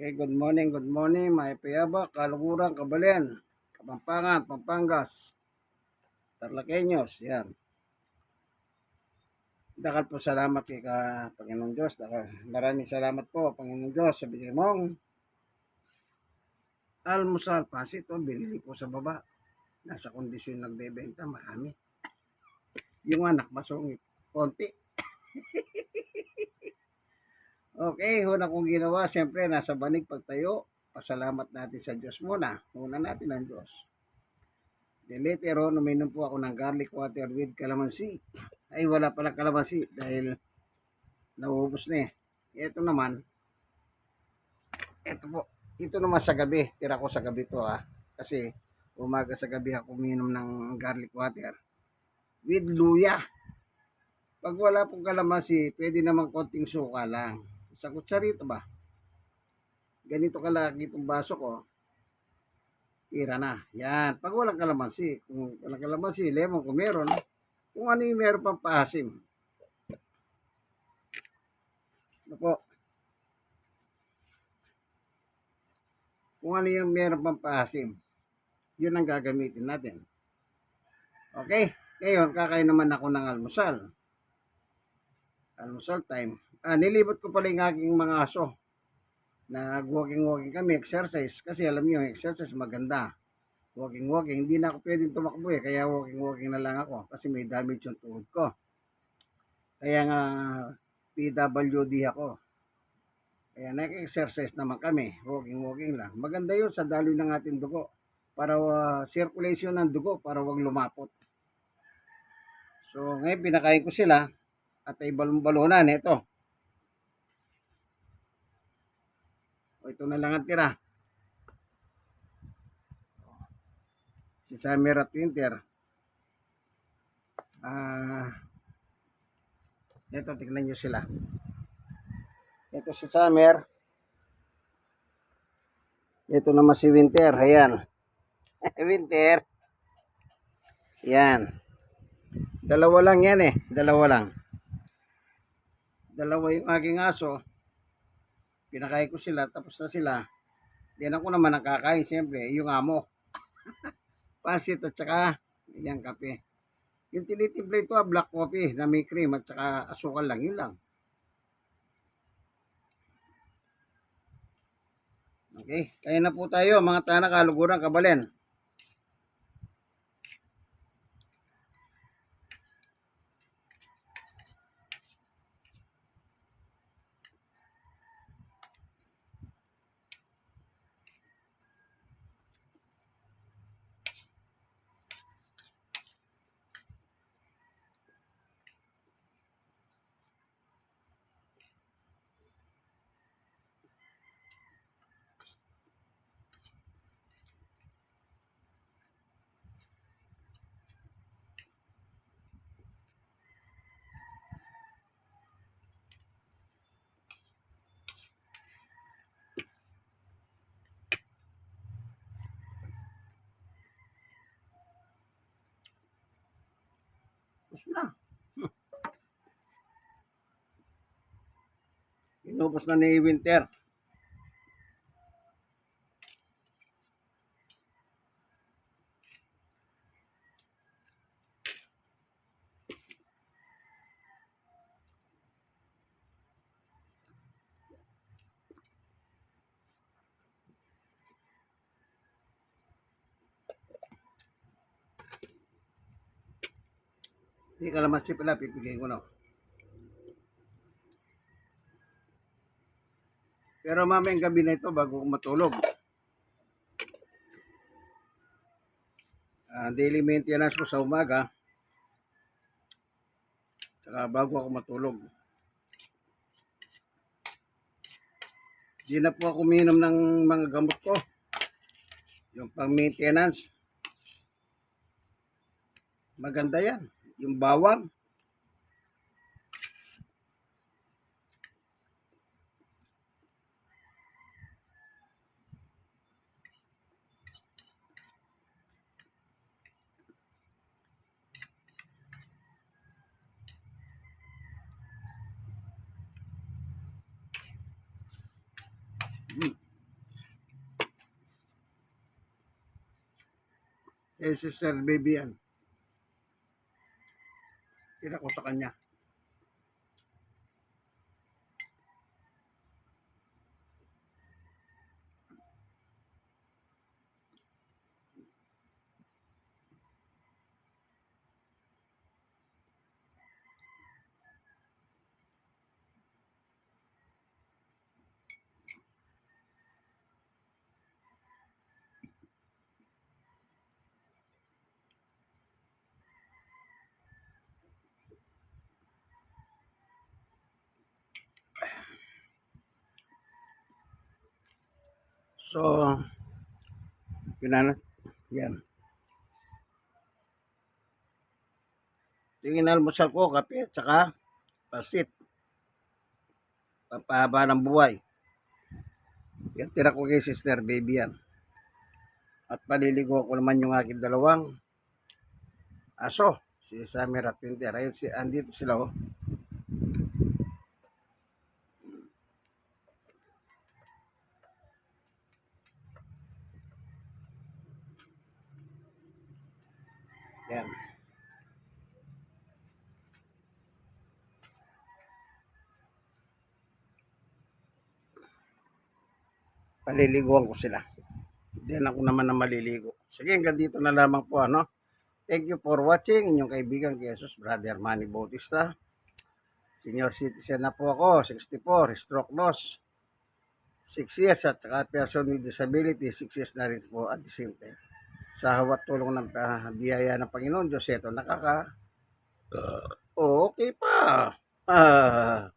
Okay, good morning, good morning, mga Payaba, Kaluguran, Kabalen, Kapampangan, Pampangas, Tarlakeños, yan. Dakal po salamat kay ka Panginoon Diyos. Dakal, maraming salamat po, Panginoon Diyos, sa bigay mong almusal, pasit, o, binili po sa baba. Nasa kondisyon nagbebenta, marami. Yung anak, masungit, konti. Okay, una kong ginawa, siyempre, nasa banig pagtayo. Pasalamat natin sa Diyos muna. Muna natin ang Diyos. Then later on, uminom po ako ng garlic water with calamansi. Ay, wala pala calamansi dahil nauubos na eh. Ito naman, ito po, ito naman sa gabi. Tira ko sa gabi to ah. Kasi umaga sa gabi ako uminom ng garlic water with luya. Pag wala pong kalamansi, pwede naman konting suka lang. Sa kutsarito ba? Ganito kalaki itong baso ko. Tira na. Yan. Pag walang kalamansi, kung walang kalamansi, lemon kung meron, kung ano yung meron pang paasim. Ano po? Kung ano yung meron pang paasim, yun ang gagamitin natin. Okay? Ngayon, kakain naman ako ng almusal. Almusal time. Ah, nilibot ko pala yung aking mga aso. Nag-walking-walking kami, exercise. Kasi alam niyo, exercise maganda. Walking-walking. Hindi na ako pwedeng tumakbo eh. Kaya walking-walking na lang ako. Kasi may damage yung tuhod ko. Kaya nga, PWD ako. Kaya nag-exercise naman kami. Walking-walking lang. Maganda yun sa daloy ng ating dugo. Para uh, circulation ng dugo para wag lumapot. So, ngayon pinakain ko sila at ay balon-balonan. Ito. O, ito na lang ang tira. Si Summer at Winter. Ah, ito, tignan nyo sila. Ito si Summer. Ito naman si Winter. Ayan. Winter. Yan. Dalawa lang yan eh. Dalawa lang. Dalawa yung aking aso. Pinakain ko sila. Tapos na sila. Diyan ako naman nakakain. Siyempre, yung amo. Pasit at saka yung kape. Yung tinitimpla ito, ah, black coffee na may cream at saka asukal lang. Yun lang. Okay. Kaya na po tayo mga tanak kaluguran kabalen. Tapos na. Inubos na ni Winter. Hindi kalamansi pala, pipigay ko na. Pero mamayang gabi na ito bago matulog. Ah, daily maintenance ko sa umaga. Saka bago ako matulog. Di na po ako uminom ng mga gamot ko. Yung pang maintenance. Maganda yan yung bawang. Mm. Ese es el Vivian. Tira ko sa kanya. So, na. Yan. Yung inalmusal ko, kape at saka pasit. Pampahaba ng buhay. Yan, tira ko kay Sister Baby yan. At paliligo ko naman yung aking dalawang aso. Si Summer at Winter. Ayun, si, andito sila oh. Yan. Paliliguan ko sila. Then ako naman na maliligo. Sige, hanggang dito na lamang po, ano? Thank you for watching. Inyong kaibigan, Jesus, Brother Manny Bautista. Senior citizen na po ako, 64, stroke loss. 6 years at saka person with disability, 6 years na rin po at the same time. Sa hawat tulong ng ah, biyaya ng Panginoon Diyos, ito nakaka... okay pa. Ah,